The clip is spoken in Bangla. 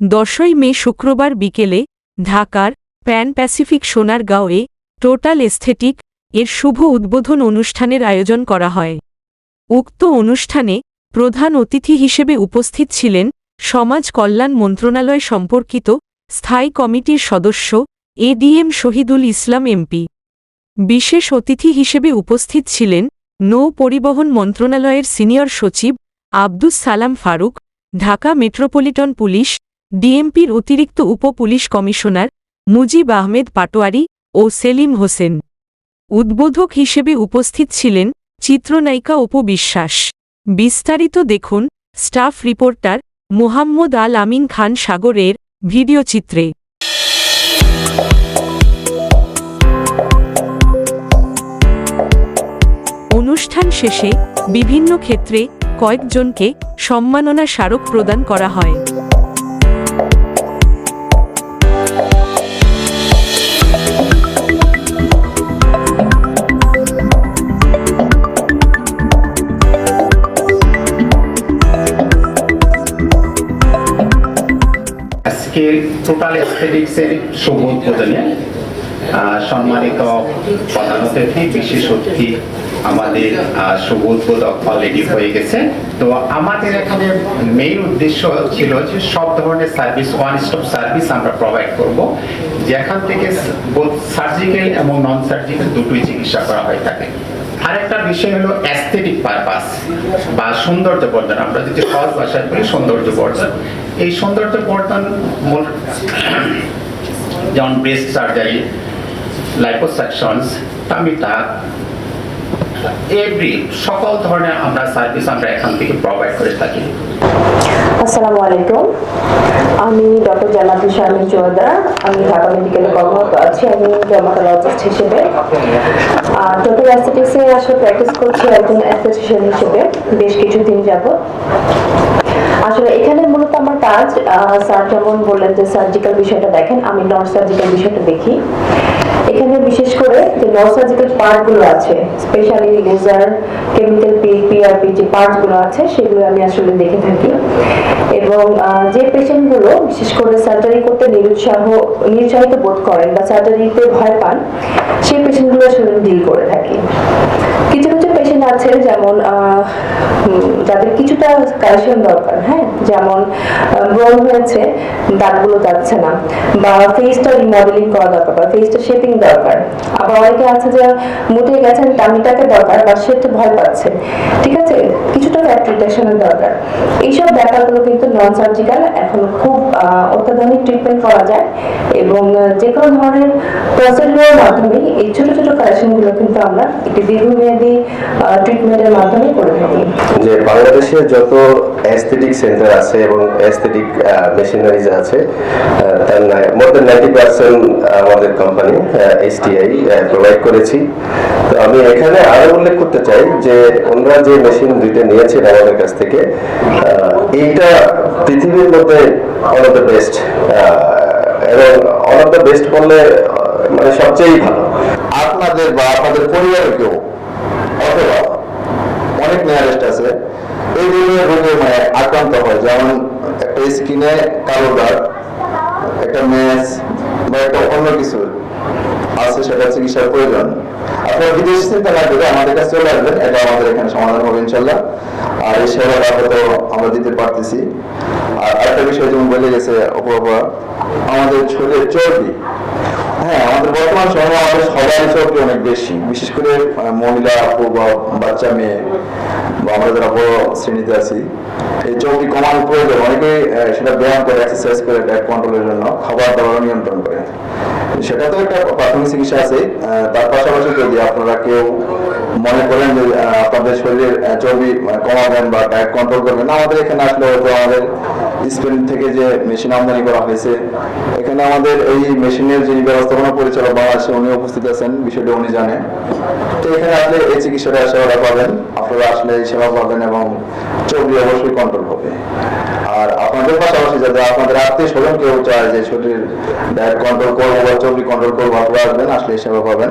দশই মে শুক্রবার বিকেলে ঢাকার প্যান প্যাসিফিক সোনারগাঁওয়ে টোটাল এস্থেটিক এর শুভ উদ্বোধন অনুষ্ঠানের আয়োজন করা হয়। উক্ত অনুষ্ঠানে প্রধান অতিথি হিসেবে উপস্থিত ছিলেন সমাজ কল্যাণ মন্ত্রণালয় সম্পর্কিত স্থায়ী কমিটির সদস্য এডিএম শহীদুল ইসলাম এমপি। বিশেষ অতিথি হিসেবে উপস্থিত ছিলেন নৌ পরিবহন মন্ত্রণালয়ের সিনিয়র সচিব আব্দুস সালাম ফারুক, ঢাকা মেট্রোপলিটন পুলিশ ডিএমপির অতিরিক্ত উপ পুলিশ কমিশনার মুজিব আহমেদ পাটোয়ারি ও সেলিম হোসেন। উদ্বোধক হিসেবে উপস্থিত ছিলেন চিত্রনায়িকা অপু বিশ্বাস। বিস্তারিত দেখুন স্টাফ রিপোর্টার মোহাম্মদ আল আমিন খান সাগরের ভিডিওচিত্রে অনুষ্ঠান শেষে বিভিন্ন ক্ষেত্রে কয়েকজনকে সম্মাননা স্মারক প্রদান করা হয়। আজকে টোটাল এস্থেটিক্সের শুভ উদ্বোধনে সম্মানিত প্রধান অতিথি, বিশেষ অতিথি আমাদের শুভ উদ্বোধক অলরেডি হয়ে গেছে। তো আমাদের এখানে মেইন উদ্দেশ্য ছিল যে সব ধরনের সার্ভিস ওয়ান স্টপ সার্ভিস আমরা প্রোভাইড করব। যেখান থেকে সার্জিক্যাল এবং নন সার্জিক্যাল দুটোই চিকিৎসা করা হয়ে থাকে। আরেকটা বিষয় হলো অ্যাস্থেটিক পারপাস বা সৌন্দর্য বর্ধন। আমরা যদি সহজ ভাষায় বলি সৌন্দর্য বর্ধন। এই সৌন্দর্য বর্ধন যেমন ব্রেস্ট সার্জারি লাইপোসাকশনস টামিটা এভরি সকল ধরনের আমরা সার্ভিস আমরা এখান থেকে প্রোভাইড করে থাকি। আসসালামু আলাইকুম। আমি ডক্টর আমি ঢাকা মেডিকেলে কর্মরত আছি। আমি ডেমাটোলজিস্ট হিসেবে। আসলে প্র্যাকটিস করছি একজন হিসেবে। বেশ আসলে এখানে মূলত আমার কাজ স্যার যেমন বললেন যে সার্জিক্যাল বিষয়টা দেখেন, আমি নন সার্জিক্যাল বিষয়টা দেখি। এখানে বিশেষ করে নন সার্জিক্যাল পার্টগুলো আছে স্পেশালি লেজার কেমিক্যাল পিআরপি যে পার্টসগুলো আছে সেগুলো আমি আসলে দেখে থাকি। এবং যে পেশেন্টগুলো বিশেষ করে সার্জারি করতে নিরুৎসাহ নিরুৎসাহিত বোধ করেন বা সার্জারিতে ভয় পান সেই পেশেন্টগুলো আসলে ডিল করে থাকি। কিছু কিছু পেশেন্ট আছে যেমন আহ, যাদের কিছুটা ক্যালসিয়াম দরকার হ্যাঁ? যেমন ব্রণ হয়েছে, দাঁতগুলো যাচ্ছে না, বা ফেসটা রিমডেলিং করা দরকার, বা ফেসটা শেপিং দরকার। আবার অনেকে আছে যে মুটে গেছেন টামিটাকে দরকার, বা সে একটু ভয় পাচ্ছে, ঠিক আছে? কিছুটা ফ্যাট রিডাকশনের দরকার। এইসব ব্যাপারগুলো কিন্তু নন সার্জিক্যাল এখন খুব অত্যাধুনিক ট্রিটমেন্ট করা যায় এবং যে কোনো ধরনের প্রসিডিউরের মাধ্যমে এই ছোট ছোট কারেকশনগুলো কিন্তু আমরা একটি দীর্ঘমেয়াদী ট্রিটমেন্টের মাধ্যমে করে থাকি। যে বাংলাদেশে যত অ্যাস্থেটিক সেন্টার আছে এবং অ্যাস্থেটিক মেশিনারিজ আছে তার মোর দেন নাইনটি পার্সেন্ট আমাদের কোম্পানি এইচটিআই প্রোভাইড করেছি। তো আমি এখানে আরও উল্লেখ করতে চাই যে ওনারা যে মেশিন দুইটা নিয়েছেন আমাদের কাছ থেকে এইটা পৃথিবীর মধ্যে ওয়ান অফ দ্য বেস্ট এবং ওয়ান অফ দ্য বেস্ট বললে মানে সবচেয়ে ভালো। আপনাদের বা আপনাদের পরিবারের কেউ, অথবা অনেক নিয়ারেস্ট আছে। এই ধরনের রোগে মানে আক্রান্ত হয়। যেমন একটা স্কিনে কালো দাগ, একটা ম্যাচ বা একটা অন্য কিছু আছে সেটা চিকিৎসার প্রয়োজন। আপনারা বিদেশি চিন্তা না করে আমাদের কাছে চলে আসবেন। এটা আমাদের এখানে সমাধান হবে ইনশাল্লাহ আর এই সেবাটা আপাতত আমরা দিতে পারতেছি। আর আরেকটা বিষয় যেমন বলে গেছে অপরাপা আমাদের শরীরের চর্বি হ্যাঁ আমাদের বর্তমান সময়ে আমাদের সবাই চর্বি অনেক বেশি। বিশেষ করে মহিলা বা বাচ্চা মেয়ে বা আমরা যারা বড় শ্রেণীতে আছি এই চর্বি কমানোর প্রয়োজন অনেকেই আহ, সেটা ব্যায়াম করে এক্সারসাইজ করে ডায়েট কন্ট্রোলের জন্য খাবার দাবার নিয়ন্ত্রণ করে। সেটা তো একটা প্রাথমিক চিকিৎসা আছে তার পাশাপাশি যদি আপনারা কেউ মনে করেন যে আপনাদের শরীরের চর্বি কমাবেন বা ডায়েট কন্ট্রোল করবেন আমাদের এখানে আসলে হয়তো আমাদের স্পেন থেকে যে মেশিন আমদানি করা হয়েছে, এখানে আমাদের এই মেশিনের যিনি ব্যবস্থাপনা পরিচালক বাংলাদেশে উনি উপস্থিত আছেন, বিষয়টা উনি জানেন। তো এখানে আসলে এই চিকিৎসাটা সেবাটা পাবেন, আপনারা আসলে এই সেবা পাবেন এবং চর্বি অবশ্যই কন্ট্রোল হবে। আর আপনাদের পাশাপাশি যাতে আপনাদের আত্মীয় স্বজন কেউ চায় যে শরীর ডায়েট কন্ট্রোল করব বা চর্বি কন্ট্রোল করব, আপনারা আসবেন, আসলে এই সেবা পাবেন।